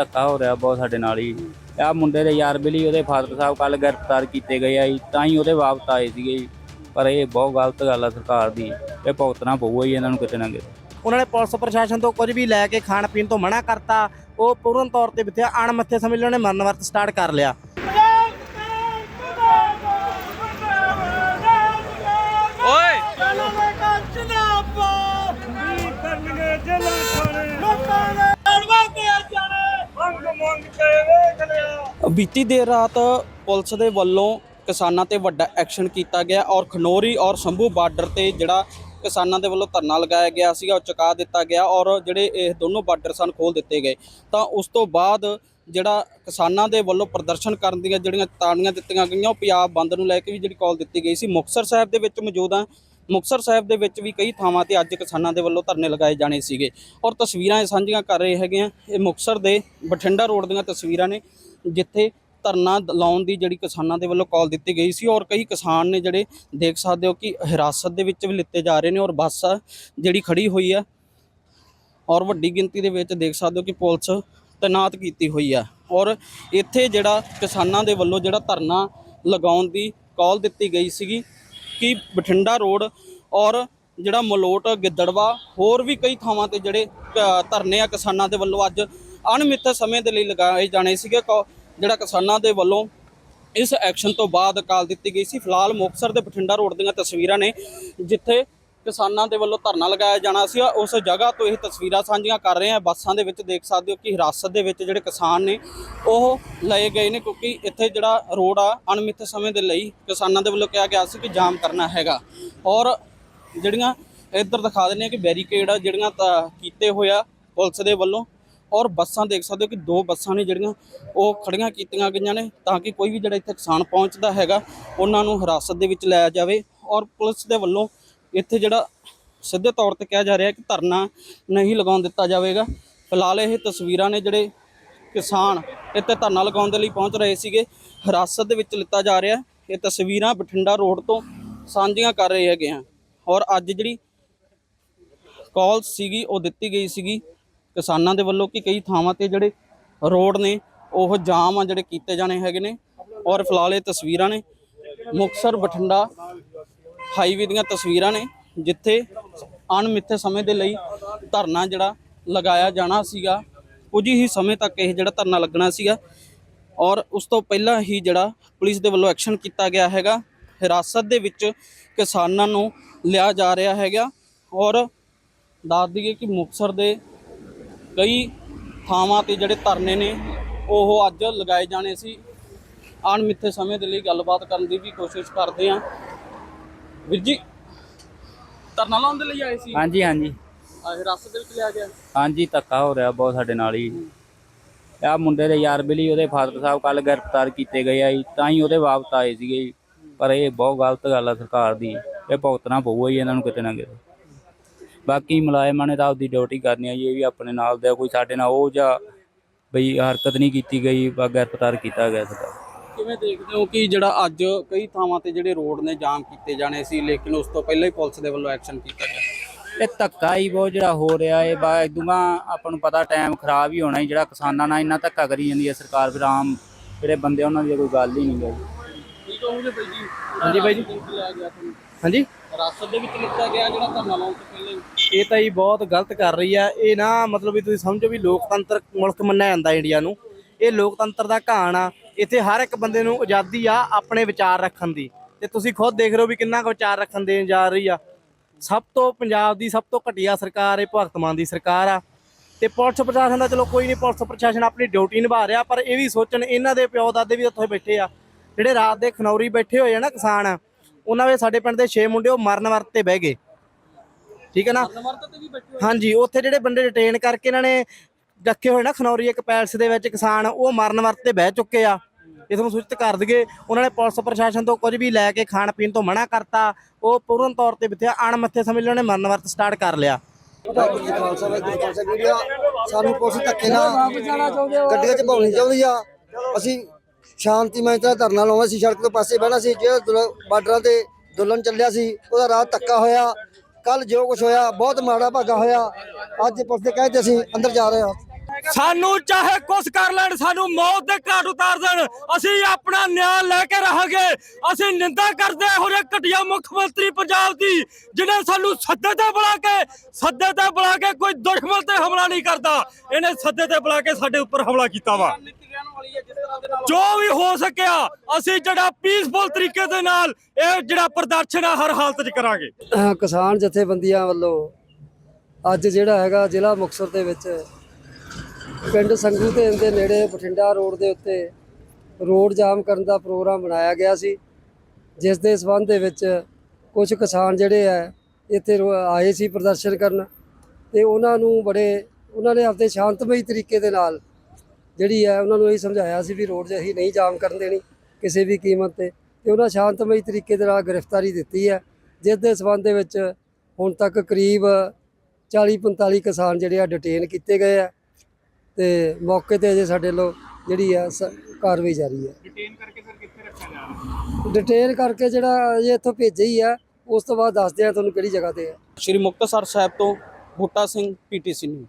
ਧੱਕਾ ਹੋ ਰਿਹਾ ਬਹੁਤ ਸਾਡੇ ਨਾਲ ਹੀ। ਆ ਮੁੰਡੇ ਦੇ ਯਾਰ ਬਲੀ ਉਹਦੇ ਫਾਦਰ ਸਾਹਿਬ ਕੱਲ ਗ੍ਰਿਫਤਾਰ ਕੀਤੇ ਗਏ ਆ ਜੀ, ਤਾਂ ਹੀ ਉਹਦੇ ਵਾਪਸ ਆਏ ਸੀਗੇ ਜੀ। ਪਰ ਇਹ ਬਹੁਤ ਗਲਤ ਗੱਲ ਆ ਸਰਕਾਰ ਦੀ। ਇਹ ਭੁਗਤਣਾ ਪਊਗਾ ਜੀ ਇਹਨਾਂ ਨੂੰ ਕਿਤੇ ਨਾ ਕਿਤੇ। ਉਹਨਾਂ ਨੇ ਪੁਲਿਸ ਪ੍ਰਸ਼ਾਸਨ ਤੋਂ ਕੁਝ ਵੀ ਲੈ ਕੇ ਖਾਣ ਪੀਣ ਤੋਂ ਮਨਾ ਕਰਤਾ। ਉਹ ਪੂਰਨ ਤੌਰ ਤੇ ਵਿਥਿਆ ਅਣਮੱਥੇ ਸਮਝ ਲਈ ਮਰਨ ਵਰਤ ਸਟਾਰਟ ਕਰ ਲਿਆ। ਬੀਤੀ ਦੇਰ ਰਾਤ ਪੁਲਿਸ ਦੇ ਵੱਲੋਂ ਕਿਸਾਨਾਂ ਤੇ ਵੱਡਾ ਐਕਸ਼ਨ ਕੀਤਾ ਗਿਆ ਔਰ ਖਨੋਰੀ ਔਰ ਸ਼ੰਭੂ ਬਾਰਡਰ ਤੇ ਜਿਹੜਾ ਕਿਸਾਨਾਂ ਦੇ ਵੱਲੋਂ ਧਰਨਾ ਲਗਾਇਆ ਗਿਆ ਸੀਗਾ, ਉਹ ਚੁਕਾ ਦਿੱਤਾ ਗਿਆ ਔਰ ਜਿਹੜੇ ਇਹ ਦੋਨੋਂ ਬਾਰਡਰ ਸਨ ਖੋਲ ਦਿੱਤੇ ਗਏ। ਤਾਂ ਉਸ ਤੋਂ ਬਾਅਦ ਜਿਹੜਾ ਕਿਸਾਨਾਂ ਦੇ ਵੱਲੋਂ ਪ੍ਰਦਰਸ਼ਨ ਕਰਨ ਦੀਆਂ ਜਿਹੜੀਆਂ ਤਾੜੀਆਂ ਦਿੱਤੀਆਂ ਗਈਆਂ, ਉਹ ਪੰਜਾਬ ਬੰਦ ਨੂੰ ਲੈ ਕੇ ਵੀ ਜਿਹੜੀ ਕਾਲ ਦਿੱਤੀ ਗਈ ਸੀ। ਮੁਕਤਸਰ ਸਾਹਿਬ ਦੇ ਵਿੱਚ ਮੌਜੂਦ ਆ ਮੁਕਤਸਰ ਸਾਹਿਬ ਦੇ ਵਿੱਚ ਵੀ ਕਈ ਥਾਵਾਂ ਤੇ ਅੱਜ ਕਿਸਾਨਾਂ ਦੇ ਵੱਲੋਂ ਧਰਨੇ ਲਗਾਏ ਜਾਣੇ ਸੀਗੇ। ਔਰ ਤਸਵੀਰਾਂ ਇਹ ਸਾਂਝੀਆਂ ਕਰ ਰਹੇ ਹੈਗੇ ਆ। ਇਹ ਮੁਕਤਸਰ ਦੇ ਬਠਿੰਡਾ ਰੋਡ ਦੀਆਂ ਤਸਵੀਰਾਂ ਨੇ, ਜਿੱਥੇ ਧਰਨਾ ਲਾਉਣ ਦੀ ਜਿਹੜੀ ਕਿਸਾਨਾਂ ਦੇ ਵੱਲੋਂ ਕਾਲ ਦਿੱਤੀ ਗਈ ਸੀ। ਔਰ ਕਈ ਕਿਸਾਨ ਨੇ ਜਿਹੜੇ ਦੇਖ ਸਕਦੇ ਹੋ ਕਿ ਹਿਰਾਸਤ ਦੇ ਵਿੱਚ ਵੀ ਲਿੱਤੇ ਜਾ ਰਹੇ ਨੇ ਔਰ ਬੱਸ ਜਿਹੜੀ ਖੜੀ ਹੋਈ ਆ, ਔਰ ਵੱਡੀ ਗਿਣਤੀ ਦੇ ਵਿੱਚ ਦੇਖ ਸਕਦੇ ਹੋ ਕਿ ਪੁਲਿਸ ਤੈਨਾਤ ਕੀਤੀ ਹੋਈ ਆ। ਔਰ ਇੱਥੇ ਜਿਹੜਾ ਕਿਸਾਨਾਂ ਦੇ ਵੱਲੋਂ ਜਿਹੜਾ ਧਰਨਾ ਲਗਾਉਣ ਦੀ ਕਾਲ ਦਿੱਤੀ ਗਈ ਸੀਗੀ ਕਿ ਬਠਿੰਡਾ ਰੋਡ ਔਰ ਜਿਹੜਾ ਮਲੋਟ, ਗਿੱਦੜਵਾ, ਹੋਰ ਵੀ ਕਈ ਥਾਵਾਂ ਤੇ ਜਿਹੜੇ ਧਰਨੇ ਆ ਕਿਸਾਨਾਂ ਦੇ ਵੱਲੋਂ ਅੱਜ ਅਣਮਿੱਥੇ ਸਮੇਂ ਦੇ ਲਈ ਲਗਾਏ ਜਾਣੇ ਸੀਗੇ। ਕੋ- ਜਿਹੜਾ ਕਿਸਾਨਾਂ ਦੇ ਵੱਲੋਂ ਇਸ ਐਕਸ਼ਨ ਤੋਂ ਬਾਅਦ ਕਾਲ ਦਿੱਤੀ ਗਈ ਸੀ। ਫਿਲਹਾਲ ਮੁਕਤਸਰ ਦੇ ਬਠਿੰਡਾ ਰੋਡ ਦੀਆਂ ਤਸਵੀਰਾਂ ਨੇ, ਜਿੱਥੇ ਕਿਸਾਨਾਂ ਦੇ ਵੱਲੋਂ ਧਰਨਾ ਲਗਾਇਆ ਜਾਣਾ ਸੀ। ਉਸ ਜਗ੍ਹਾ ਤੋਂ ਇਹ ਤਸਵੀਰਾਂ ਸਾਂਝੀਆਂ ਕਰ ਰਹੇ ਹਾਂ। ਬੱਸਾਂ ਦੇ ਵਿੱਚ ਦੇਖ ਸਕਦੇ ਹੋ ਕਿ ਹਿਰਾਸਤ ਦੇ ਵਿੱਚ ਜਿਹੜੇ ਕਿਸਾਨ ਨੇ, ਉਹ ਲਏ ਗਏ ਨੇ ਕਿਉਂਕਿ ਇੱਥੇ ਜਿਹੜਾ ਰੋਡ ਆ, ਅਣਮਿੱਥੇ ਸਮੇਂ ਦੇ ਲਈ ਕਿਸਾਨਾਂ ਦੇ ਵੱਲੋਂ ਕਿਹਾ ਗਿਆ ਸੀ ਕਿ ਜਾਮ ਕਰਨਾ ਹੈਗਾ। ਔਰ ਜਿਹੜੀਆਂ ਇੱਧਰ ਦਿਖਾ ਦਿੰਦੇ ਆ ਕਿ ਬੈਰੀਕੇਡ ਆ, ਜਿਹੜੀਆਂ ਤਾਂ ਕੀਤੇ ਹੋਇਆ ਪੁਲਿਸ ਦੇ ਵੱਲੋਂ। ਔਰ ਬੱਸਾਂ ਦੇਖ ਸਕਦੇ ਹੋ ਕਿ ਦੋ ਬੱਸਾਂ ਨੇ ਜਿਹੜੀਆਂ, ਉਹ ਖੜੀਆਂ ਕੀਤੀਆਂ ਗਈਆਂ ਨੇ ਤਾਂ ਕਿ ਕੋਈ ਵੀ ਜਿਹੜਾ ਇੱਥੇ ਕਿਸਾਨ ਪਹੁੰਚਦਾ ਹੈਗਾ, ਉਹਨਾਂ ਨੂੰ ਹਿਰਾਸਤ ਦੇ ਵਿੱਚ ਲਿਆ ਜਾਵੇ। ਔਰ ਪੁਲਿਸ ਦੇ ਵੱਲੋਂ ਇੱਥੇ ਜਿਹੜਾ ਸਿੱਧੇ ਤੌਰ ਤੇ ਕਿਹਾ ਜਾ ਰਿਹਾ ਕਿ ਧਰਨਾ ਨਹੀਂ ਲਗਾਉਣ ਦਿੱਤਾ ਜਾਵੇਗਾ। ਫਿਲਹਾਲ ਇਹ ਤਸਵੀਰਾਂ ਨੇ ਜਿਹੜੇ ਕਿਸਾਨ ਇੱਥੇ ਧਰਨਾ ਲਗਾਉਣ ਦੇ ਲਈ ਪਹੁੰਚ ਰਹੇ ਸੀਗੇ। ਹਿਰਾਸਤ ਦੇ ਵਿੱਚ ਲਿੱਤਾ ਜਾ ਰਿਹਾ। ਇਹ ਤਸਵੀਰਾਂ ਬਠਿੰਡਾ ਰੋਡ ਤੋਂ ਸਾਂਝੀਆਂ ਕਰ ਰਹੇ ਹੈਗੇ ਆ ਔਰ ਅੱਜ ਜਿਹੜੀ ਕਾਲ ਸੀਗੀ, ਉਹ ਦਿੱਤੀ ਗਈ ਸੀਗੀ ਕਿਸਾਨਾਂ ਦੇ ਵੱਲੋਂ ਕਿ ਕਈ ਥਾਵਾਂ ਤੇ ਜਿਹੜੇ ਰੋਡ ਨੇ, ਉਹ ਜਾਮ ਆ ਜਿਹੜੇ ਕੀਤੇ ਜਾਣੇ ਹੈਗੇ ਨੇ। ਔਰ ਫਿਲਹਾਲ ਇਹ ਤਸਵੀਰਾਂ ਨੇ ਮੁਕਸਰ ਬਠਿੰਡਾ ਹਾਈਵੇ ਦੀਆਂ ਤਸਵੀਰਾਂ ਨੇ, ਜਿੱਥੇ ਅਣਮਿੱਥੇ ਸਮੇਂ ਦੇ ਲਈ ਧਰਨਾ ਜਿਹੜਾ ਲਗਾਇਆ ਜਾਣਾ ਸੀਗਾ। ਕੁਝ ਹੀ ਸਮੇਂ ਤੱਕ ਇਹ ਜਿਹੜਾ ਧਰਨਾ ਲੱਗਣਾ ਸੀਗਾ। ਔਰ ਉਸ ਤੋਂ ਪਹਿਲਾਂ ਹੀ ਜਿਹੜਾ ਪੁਲਿਸ ਦੇ ਵੱਲੋਂ ਐਕਸ਼ਨ ਕੀਤਾ ਗਿਆ ਹੈਗਾ। ਹਿਰਾਸਤ ਦੇ ਵਿੱਚ ਕਿਸਾਨਾਂ ਨੂੰ ਲਿਆ ਜਾ ਰਿਹਾ ਹੈਗਾ। ਔਰ ਦੱਸ ਦਈਏ ਕਿ ਮੁਕਤਸਰ ਦੇ ਕਈ ਥਾਵਾਂ ਤੇ ਜਿਹੜੇ ਧਰਨੇ ਨੇ, ਉਹ ਅੱਜ ਲਗਾਏ ਜਾਣੇ ਸੀ। ਅਣਮਿੱਥੇ ਸਮੇਂ ਦੇ ਲਈ ਗੱਲਬਾਤ ਕਰਨ ਦੀ ਵੀ ਕੋਸ਼ਿਸ਼ ਕਰਦੇ ਆਂ ਵੀਰ ਜੀ ਧਰਨਾ ਲਾਉਣ ਦੇ ਲਈ ਆਏ ਸੀ? ਹਾਂਜੀ ਹਾਂਜੀ। ਆਹ ਹਿਰਾਸਤ ਦੇ ਵਿੱਚ ਲਿਆ ਗਿਆ। ਹਾਂਜੀ ਧੱਕਾ ਹੋ ਰਿਹਾ ਬਹੁਤ ਸਾਡੇ ਨਾਲ ਹੀ। ਆ ਮੁੰਡੇ ਦੇ ਯਾਰ ਬਲੀ ਉਹਦੇ ਫਾਦਰ ਸਾਹਿਬ ਕੱਲ ਗ੍ਰਿਫਤਾਰ ਕੀਤੇ ਗਏ ਆ ਜੀ ਤਾਂ ਹੀ ਉਹਦੇ ਵਾਪਸ ਆਏ ਸੀਗੇ ਜੀ। ਪਰ ਇਹ ਬਹੁਤ ਗਲਤ ਗੱਲ ਆ ਸਰਕਾਰ ਦੀ। ਇਹ ਭੁਗਤਣਾ ਪਊਗਾ ਜੀ ਇਹਨਾਂ ਨੂੰ ਕਿਤੇ ਨਾ ਕਿਤੇ। ਬਾਕੀ ਮੁਲਾਜ਼ਮਾਂ ਨੇ ਤਾਂ ਆਪਦੀ ਡਿਊਟੀ ਕਰਨੀ ਆ ਜੀ ਇਹ ਵੀ ਆਪਣੇ ਨਾਲ ਦੇ ਕੋਈ ਸਾਡੇ ਨਾਲ ਉਹ ਜਾਂ ਬਈ ਹਰਕਤ ਨਹੀਂ ਕੀਤੀ ਗਈ ਬਾ ਗ੍ਰਿਫਤਾਰ ਕੀਤਾ ਗਿਆ ਸਰਕਾਰ। ਕਿਵੇਂ ਦੇਖਦੇ ਹੋ ਕਿ ਜਿਹੜਾ ਅੱਜ ਕਈ ਥਾਵਾਂ ਤੇ ਜਿਹੜੇ ਰੋਡ ਨੇ ਜਾਮ ਕੀਤੇ ਜਾਣੇ ਸੀ ਲੇਕਿਨ ਉਸ ਤੋਂ ਪਹਿਲਾਂ ਹੀ ਪੁਲਿਸ ਦੇ ਵੱਲੋਂ ਐਕਸ਼ਨ ਕੀਤਾ ਗਿਆ? ਇਹ ਧੱਕਾ ਹੀ ਬਹੁਤ ਜਿਹੜਾ ਹੋ ਰਿਹਾ ਇਹ ਬਾ ਇਦੂਗਾ ਆਪਾਂ ਨੂੰ ਪਤਾ ਟਾਈਮ ਖਰਾਬ ਹੀ ਹੋਣਾ ਹੀ ਜਿਹੜਾ ਕਿਸਾਨਾਂ ਨਾਲ ਇੰਨਾ ਧੱਕਾ ਕਰੀ ਜਾਂਦੀ ਹੈ ਸਰਕਾਰ ਫਿਰ ਆਮ ਜਿਹੜੇ ਬੰਦੇ ਉਹਨਾਂ ਦੀ ਕੋਈ ਗੱਲ ਹੀ ਨਹੀਂ ਗੀ। ਕੀ ਕਹੋਗੇ ਬਾਈ ਜੀ? ਹਾਂਜੀ ਬਾਈ ਜੀ। ਲਿਆ ਗਿਆ ਤੁਹਾਨੂੰ? ਹਾਂਜੀ? ਰਾਸਤੇ ਦੇ ਵਿੱਚ ਲਿਖਿਆ ਗਿਆ ਜਿਹੜਾ ਧਰਨਾ ਲਾਉਣ ਤੋਂ ਪਹਿਲਾਂ ਹੀ? ਇਹ ਤਾਂ ਹੀ ਬਹੁਤ ਗਲਤ ਕਰ ਰਹੀ ਆ ਇਹ ਨਾ ਮਤਲਬ ਵੀ ਤੁਸੀਂ ਸਮਝੋ ਵੀ ਲੋਕਤੰਤਰ ਮੁਲਕ ਮੰਨਿਆ ਜਾਂਦਾ ਇੰਡੀਆ ਨੂੰ। ਇਹ ਲੋਕਤੰਤਰ ਦਾ ਘਾਣ ਆ ਇੱਥੇ ਹਰ ਇੱਕ ਬੰਦੇ ਨੂੰ ਆਜ਼ਾਦੀ ਆ ਆਪਣੇ ਵਿਚਾਰ ਰੱਖਣ ਦੀ। ਤੇ ਤੁਸੀਂ ਖੁਦ ਦੇਖ ਰਹੇ ਹੋ ਵੀ ਕਿੰਨਾ ਕੁ ਵਿਚਾਰ ਰੱਖਣ ਦੇਣ ਜਾ ਰਹੀ ਆ। ਸਭ ਤੋਂ ਪੰਜਾਬ ਦੀ ਸਭ ਤੋਂ ਘਟੀਆ ਸਰਕਾਰ ਇਹ ਭਗਤ ਮਾਨ ਦੀ ਸਰਕਾਰ ਆ। ਤੇ ਪੁਲਿਸ ਪ੍ਰਸ਼ਾਸਨ ਦਾ ਚਲੋ ਕੋਈ ਨਹੀਂ ਪੁਲਿਸ ਪ੍ਰਸ਼ਾਸਨ ਆਪਣੀ ਡਿਊਟੀ ਨਿਭਾ ਰਿਹਾ ਪਰ ਇਹ ਵੀ ਸੋਚਣ ਇਹਨਾਂ ਦੇ ਪਿਓ ਦਾਦੇ ਵੀ ਉੱਥੇ ਬੈਠੇ ਆ। ਜਿਹੜੇ ਰਾਤ ਦੇ ਖਨੌਰੀ ਬੈਠੇ ਹੋਏ ਆ ਨਾ ਕਿਸਾਨ ਉਹਨਾਂ ਦੇ ਸਾਡੇ ਪਿੰਡ ਦੇ 6 ਮੁੰਡੇ ਉਹ ਮਰਨ ਵਰਤ ਤੇ ਬਹਿ ਗਏ। ਠੀਕ ਹੈ ਨਾ? ਹਾਂਜੀ ਉੱਥੇ ਜਿਹੜੇ ਬੰਦੇ ਡਿਟੇਨ ਕਰਕੇ ਇਹਨਾਂ ਨੇ ਰੱਖੇ ਹੋਏ ਨਾ ਖਨੌਰੀ ਇੱਕ ਪੈਲਸ ਦੇ ਵਿੱਚ ਕਿਸਾਨ ਉਹ ਮਰਨ ਵਰਤ ਤੇ ਬਹਿ ਚੁੱਕੇ ਆ। ਇਸ ਨੂੰ ਸੂਚਿਤ ਕਰ ਦਈਏ, ਉਹਨਾਂ ਨੇ ਪੁਲਿਸ ਪ੍ਰਸ਼ਾਸਨ ਤੋਂ ਕੁਝ ਵੀ ਲੈ ਕੇ ਖਾਣ ਪੀਣ ਤੋਂ ਮਨਾ ਕਰਤਾ, ਉਹ ਪੂਰਨ ਤੌਰ ਤੇ ਵਿਥਿਆ ਅਣਮੱਥੇ ਸਮੇਂ ਲਈ ਉਹਨੇ ਮਰਨ ਸਟਾਰਟ ਕਰ ਲਿਆ। ਸਾਨੂੰ ਪੁਲਿਸ ਧੱਕੇ ਨਾਲ ਗੱਡੀਆਂ ਚ ਪਾਉਣੀ ਚਾਹੁੰਦੀ ਆ। ਅਸੀਂ ਸ਼ਾਂਤੀਮਈ ਤਰ੍ਹਾਂ ਧਰਨਾ ਲਾਉਣਾ ਸੀ, ਸੜਕ ਤੋਂ ਪਾਸੇ ਬਹਿਣਾ ਸੀ, ਜਿਹੜਾ ਬਾਰਡਰਾਂ ਤੇ ਦੁਲਨ ਚੱਲਿਆ ਸੀ, ਉਹਦਾ ਰਾਹ ਧੱਕਾ ਹੋਇਆ। ਕੱਲ ਜੋ ਕੁਝ ਹੋਇਆ, ਬਹੁਤ ਮਾੜਾ ਭਾਗਾ ਹੋਇਆ। ਅੱਜ ਪੁਲਿਸ ਦੇ ਕਹੇ ਤੇ ਅਸੀਂ ਅੰਦਰ ਜਾ ਰਹੇ ਹਾਂ। ਸਾਨੂੰ ਚਾਹੇ ਕੁਛ ਕਰ ਲੈਣ, ਸਾਨੂੰ ਮੌਤ ਦੇ ਘਾਟ ਉਤਾਰ ਦੇਣ। ਅਸੀਂ ਆਪਣਾ ਨਿਆਂ ਲੈ ਕੇ ਰਹਾਂਗੇ। ਅਸੀਂ ਨਿੰਦਾ ਕਰਦੇ ਹੋ ਰਹੇ ਘਟੀਆ ਮੁੱਖ ਮੰਤਰੀ ਪੰਜਾਬ ਦੀ, ਜਿਹਨੇ ਸਾਨੂੰ ਸੱਦੇ ਤੇ ਬੁਲਾ ਕੇ, ਸੱਦੇ ਤੇ ਬੁਲਾ ਕੇ ਕੋਈ ਦੁਸ਼ਮਣ ਤੇ ਹਮਲਾ ਨਹੀਂ ਕਰਦਾ। ਇਹਨੇ ਸੱਦੇ ਤੇ ਬੁਲਾ ਕੇ ਸਾਡੇ ਉੱਪਰ ਹਮਲਾ ਕੀਤਾ ਵਾ। ਜੋ ਵੀ ਹੋ ਸਕਿਆ, ਅਸੀਂ ਜਿਹੜਾ ਪੀਸਫੁਲ ਤਰੀਕੇ ਦੇ ਨਾਲ ਇਹ ਜਿਹੜਾ ਪ੍ਰਦਰਸ਼ਨ ਆ, ਹਰ ਹਾਲਤ 'ਚ ਕਰਾਂਗੇ। ਕਿਸਾਨ ਜਥੇਬੰਦੀਆਂ ਵੱਲੋਂ ਅੱਜ ਜਿਹੜਾ ਹੈਗਾ ਜ਼ਿਲ੍ਹਾ ਮੁਕਤਸਰ ਦੇ ਵਿੱਚ ਪਿੰਡ ਸੰਗੂ ਤੇ ਦੇ ਨੇੜੇ ਬਠਿੰਡਾ ਰੋਡ ਦੇ ਉੱਤੇ ਰੋਡ ਜਾਮ ਕਰਨ ਦਾ ਪ੍ਰੋਗਰਾਮ ਬਣਾਇਆ ਗਿਆ ਸੀ, ਜਿਸ ਦੇ ਸਬੰਧ ਦੇ ਵਿੱਚ ਕੁਝ ਕਿਸਾਨ ਜਿਹੜੇ ਆ, ਇੱਥੇ ਰੋ- ਆਏ ਸੀ ਪ੍ਰਦਰਸ਼ਨ ਕਰਨ ਤੇ ਉਹਨਾਂ ਨੂੰ ਬੜੇ, ਉਹਨਾਂ ਨੇ ਆਪਦੇ ਸ਼ਾਂਤਮਈ ਤਰੀਕੇ ਦੇ ਨਾਲ ਜਿਹੜੀ ਹੈ ਉਹਨਾਂ ਨੂੰ ਇਹ ਸਮਝਾਇਆ ਸੀ ਵੀ ਰੋਡ 'ਚ ਅਸੀਂ ਨਹੀਂ ਜਾਮ ਕਰਨ ਦੇਣੀ ਕਿਸੇ ਵੀ ਕੀਮਤ ਤੇ ਤੇ ਉਹਨਾਂ ਸ਼ਾਂਤਮਈ ਤਰੀਕੇ ਦੇ ਨਾਲ ਗ੍ਰਿਫਤਾਰੀ ਦਿੱਤੀ ਹੈ ਜਿਸ ਦੇ ਸਬੰਧ ਦੇ ਵਿੱਚ ਹੁਣ ਤੱਕ ਕਰੀਬ 40 45 ਕਿਸਾਨ ਜਿਹੜੇ ਆ ਡਿਟੇਨ ਕੀਤੇ ਗਏ ਆ। ਤੇ ਮੌਕੇ ਤੇ ਅਜੇ ਸਾਡੇ ਲੋ ਜਿਹੜੀ ਆ ਸ- ਕਾਰਵਾਈ ਜਾਰੀ ਹੈ ਡਿਟੇਨ ਕਰਕੇ ਫਿਰ ਕਿੱਥੇ ਰੱਖਿਆ ਜਾ ਰਿਹਾ? ਡਿਟੇਨ ਕਰਕੇ ਜਿਹੜਾ ਅਜੇ ਇੱਥੋਂ ਭੇਜਿਆ ਹੀ ਆ ਉਸ ਤੋਂ ਬਾਅਦ ਦੱਸਦੇ ਆ ਤੁਹਾਨੂੰ ਕਿਹੜੀ ਜਗ੍ਹਾ ਤੇ ਹੈ ਸ਼੍ਰੀ ਮੁਕਤਸਰ ਸਾਹਿਬ ਤੋਂ ਬੂਟਾ ਸਿੰਘ ਪੀਟੀਸੀ ਨਿਊਜ਼